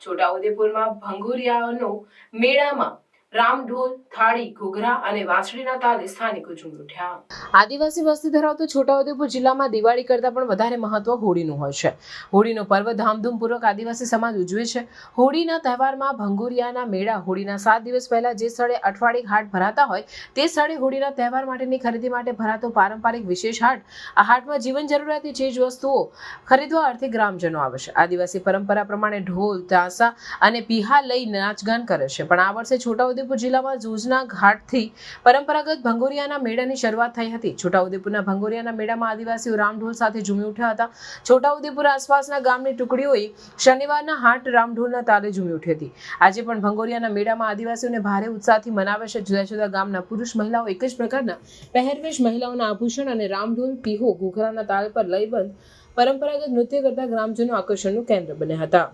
છોટાઉદેપુરમાં ભંગુરિયાનો મેળામાં રામઢોલ, થાળી, ઘોઘરા અને વાંસળીના તાલે સ્થાનિકો ઝૂમી ઉઠ્યા. આદિવાસી વસ્તી ધરાવતો છોટાઉદેપુર જિલ્લામાં દિવાળી કરતાં પણ વધારે મહત્વ હોળીનું હોય છે. હોળીનો પર્વ ધામધૂમપૂર્વક આદિવાસી સમાજ ઉજવે છે. હોળીના તહેવારમાં ભંગુરિયાના મેળા હોળીના સાત દિવસ પહેલા જે સ્થળે અઠવાડિક હાટ ભરાતા હોય, તે સ્થળે હોળીના તહેવાર માટેની ખરીદી માટે ભરાતો પારંપરિક વિશેષ હાટ. આ હાટમાં જીવન જરૂરિયાતની ચીજ વસ્તુઓ ખરીદવા અર્થે ગ્રામજનો આવે છે. આદિવાસી પરંપરા પ્રમાણે ઢોલ તાસા અને પીહા લઈ નાચગાન કરે છે. પણ આ વર્ષે છોટાઉદેપુર જિલ્લામાં જૂજના ઘાટથી પરંપરાગત ભંગોરિયાના મેળાની શરૂઆત થઈ હતી. છોટાઉદેપુરના ભંગોરિયાના મેળામાં આદિવાસીઓ રામઢોલ સાથે ઝૂમી ઉઠ્યા હતા. છોટાઉદેપુર આસપાસના ગામની ટુકડીઓએ શનિવારના હાટ રામઢોલના તાલે ઝૂમી ઉઠી હતી. આજે પણ ભંગોરિયાના મેળામાં આદિવાસીઓને ભારે ઉત્સાહથી મનાવે છે જુદા જુદા ગામના પુરુષ મહિલાઓ. એક જ પ્રકારના પહેરવેશ મહિલાઓના આભૂષણ અને રામઢોલ પીહો ઘૂઘરાના તાલ પર લયબંધ પરંપરાગત નૃત્ય કરતા ગ્રામજનો આકર્ષણનું કેન્દ્ર બન્યા હતા.